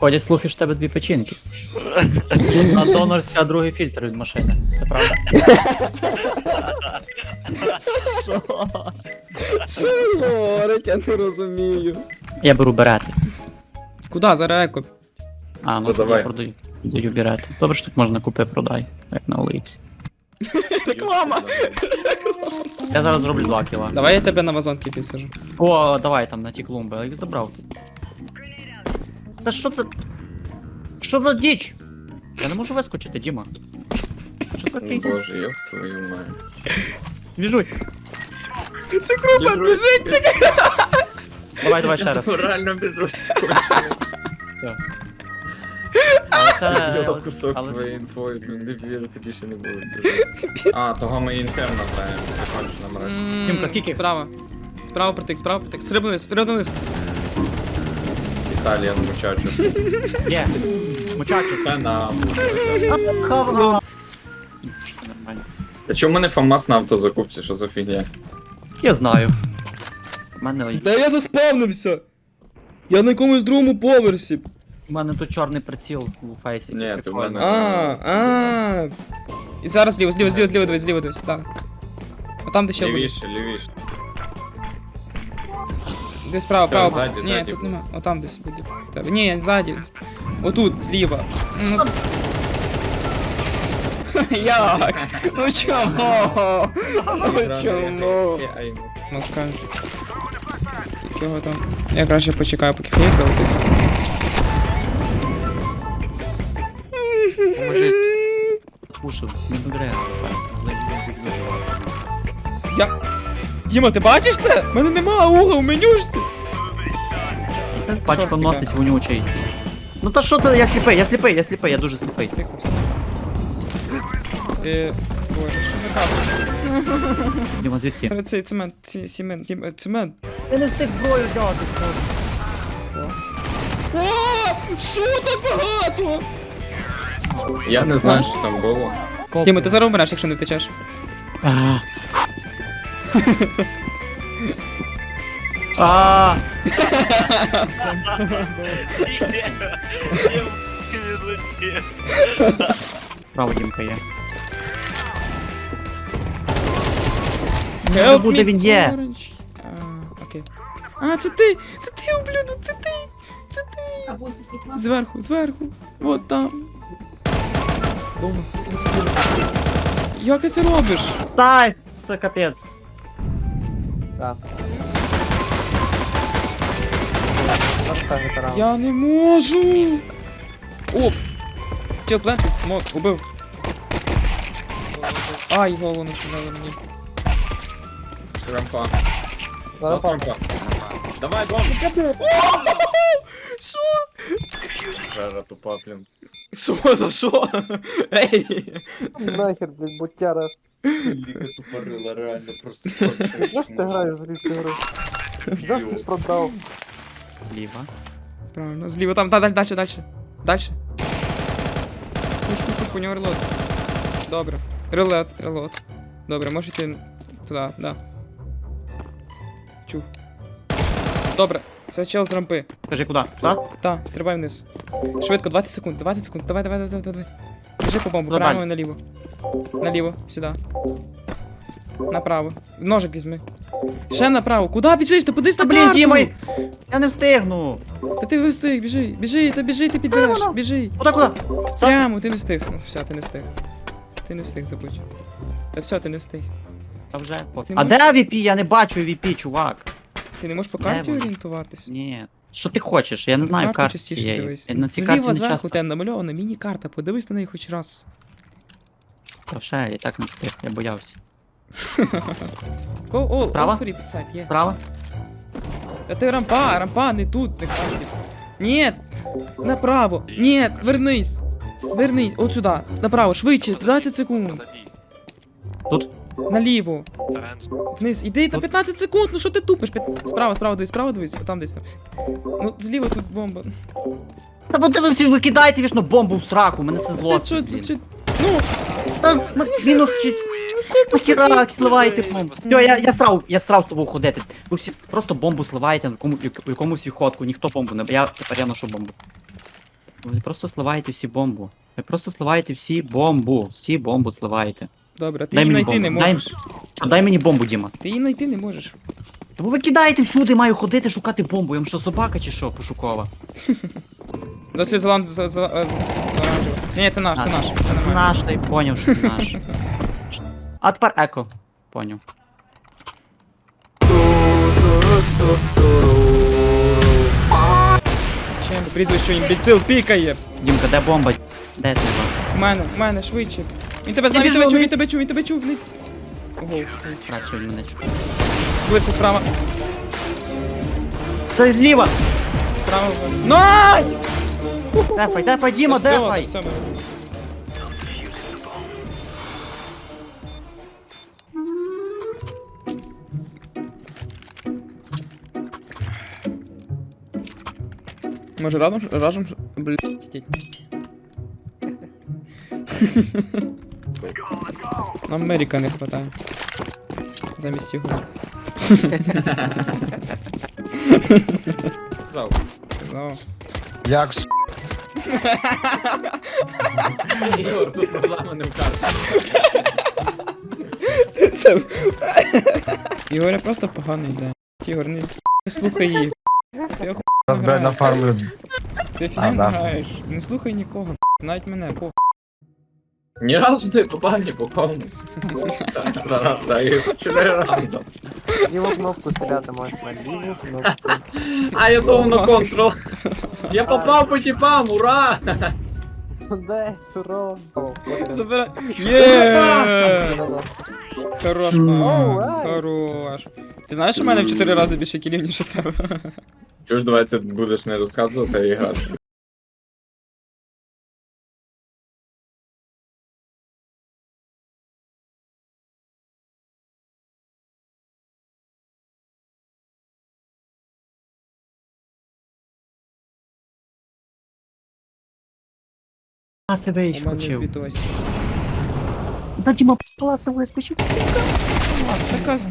Ходять слухи, що в тебе дві печінки. Одна донорська, а другий фільтр від машини. Це правда? Що? Що він говорить, я не розумію. Я беру берети. Куда? Зараз еко. А, ну тоді давай. я продаю. Даю берети. Добре, що тут можна купи продай, як на OLX. Реклама! Я зараз зроблю 2 кіла. Давай я тебе на вазонки підсажу. О, давай там на ті клумби, я їх забрав тут. Та що це? Що за діч? Я не можу вискочити, Діма. Що за О, фігня? Боже, ёб твою мать. Біжуй. Це крупа, біжить! Давай, давай ще раз. Реально біжу. Але це. Я кусок але це- своєї інфою, ну, не вірити більше не буду. А, того ми інферно граємо, закончено на мразь. Дімка, скільки? Справа. Справа протик, справа протик. Стрибни, стрибни ну мучачу. Є. Це на... Нормально. А чому в мене ФАМАС на автозакупці, що за фігня? Я знаю. У мене, Та я заспавнився! Я на якомусь другому поверсі. у мене тут чорний приціл у фейсі. Ні, ти в прикольно. мене- А, а. І зараз зліва, зліва, зліва, зліва, дивись, зліва, дивись, так. А там де ще буде. Лівіше, лівіше. Десь справа, право. ззаді, Ні, ззаді тут буде. нема. О, там десь буде. Тебе. Ні, ззаді. Отут, зліва. Ну. Як? Ну чому? Ну чому? Ну скажеш. Тільки там. Я краще почекаю, поки хліб прилетить. Поможи. Пушив. Не добре. Я. Діма, ти бачиш це? У мене нема угла у менюшці. Пачка Чорт, носить вонючий. Ну та що це? Я сліпий, я сліпий, я сліпий, я дуже сліпий. Е, боже, що за капсула? Діма, звідки? Цей цемент, ці- цемент, Дім, е, цемент. Ти не встиг зброю взяти. Що так багато? Я не знаю, що там було. Діма, ти зараз вмреш, якщо не втечеш. А. А. Право, Дімка є. Help буде він є. orange. А, окей. А, це ти! Це ти, ублюдок, це ти! Це ти! Зверху, зверху. Вот там. Дома. Як ти це робиш? Тай! Це капець. Я не можу! О! Kill planted, смок, убив. Ай, голову не стріляли мені. Рампа. Зараз рампа. Давай, бомб! Що? Жара тупа, блін. Що за що? Ей! Нахер, блядь, ботяра. Ліка тупорила, реально просто. Знаєш, ти граєш взагалі в цю гру? Взяв всіх продав. Ліва. Правильно, зліва там, да, далі, далі, далі. Далі. Пуш, пуш, пуш, у нього релот. Добре. Релот, релот. Добре, можете туди, да. Чув. Добре, це чел з рампи. Скажи, куди? Так? Та, стрибай вниз. Швидко, 20 секунд, 20 секунд. Давай, давай, давай, давай, давай. Біжи по бомбу, прямо далі? наліво. Наліво, сюди. Направо. Ножик візьми. Ще направо. Куди біжиш? Ти подивись на блін, карту! Діма! Я не встигну! Та ти встиг, біжи, біжи, та біжи, ти підеш, біжи. Куди, куди? Прямо, ти не встиг. Ну, все, ти не встиг. Ти не встиг, забудь. Та все, ти не встиг. Та вже. Ти А де VP? Я не бачу VP, чувак. Ти не можеш по карті орієнтуватись? Ні. Що ти хочеш? Я не знаю Карту частіше цієї. дивись. На цій Зліва карті не зверху часто. тебе намальована міні-карта, подивись на неї хоч раз. Та все, я і так не встиг, я боявся. Go all, Справа? all free є. Право? А ти рампа, рампа, не тут, не карті. Ні, направо, ні, вернись. Вернись, от сюди, направо, швидше, 20 секунд. Тут? Наліво. Вниз, іди на 15 секунд, ну що ти тупиш? Справа, справа дивись, справа дивись, там десь. там. Ну, зліва тут бомба. Та бо ти ви всі викидаєте вічно бомбу в сраку, мене це зло. що, чи... Ну, Та, мінус 6. Нахіра сливаєте бомбу. Все, я, я срав, я срав з тобою ходити. Ви всі просто бомбу сливаєте на кому, в якомусь відходку, ніхто бомбу не. Я тепер я ношу бомбу. Ви просто сливаєте всі бомбу. Ви просто сливаєте всі бомбу. Всі бомбу сливаєте. Добре, ти Дай її мені знайти не бомбу. Дай- можеш. Дай мені бомбу, Діма. Ти її знайти не можеш. Та ви кидаєте всюди, маю ходити шукати бомбу. Я вам що, собака чи що, пошукова? За за за- оранжевий. Ні, це наш, це наш. Це нормально. Наш, ти поняв, що ти наш. А тепер еко. Поняв. Чим прізвище імбецил пікає. Дімка, де бомба? Де ти власне? У мене, у мене, швидше. Він тебе знає, Я він тебе біжу, чув, не- він тебе чув, він тебе чув. Не... Ого, Радше він мене чує. близько справа. Це зліва! Справа. Найс! Дефай, дефай, Діма, Все, дефай! все, ми вернулись. Може разом, разом, блядь, тіть. Нам Америка не хватає. Замість його. Сказав. Сказав. Як с... Ігор, тут проблема не в карті. Це... Ігоря просто поганий йде. Ігор, не, пс- не слухай їх. Ти охуєнно граєш. Ти фігня граєш. Не слухай нікого, навіть мене, пох. Ні разу не попав ні по кому. Зараз даю чотири рази. Ліву кнопку стріляти можеш на ліву кнопку. А я думав на контрол. Я попав по тіпам, ура! Де, цуро? О, Забирай. Є! Хорош, Макс, хорош. Ти знаєш, що в мене в 4 рази більше кілів, ніж у тебе? Чого ж давай ти будеш не розказувати, а і грати? А себе У мене в вискочив. відосі. Та Діма, паласа вискочив. Така... с-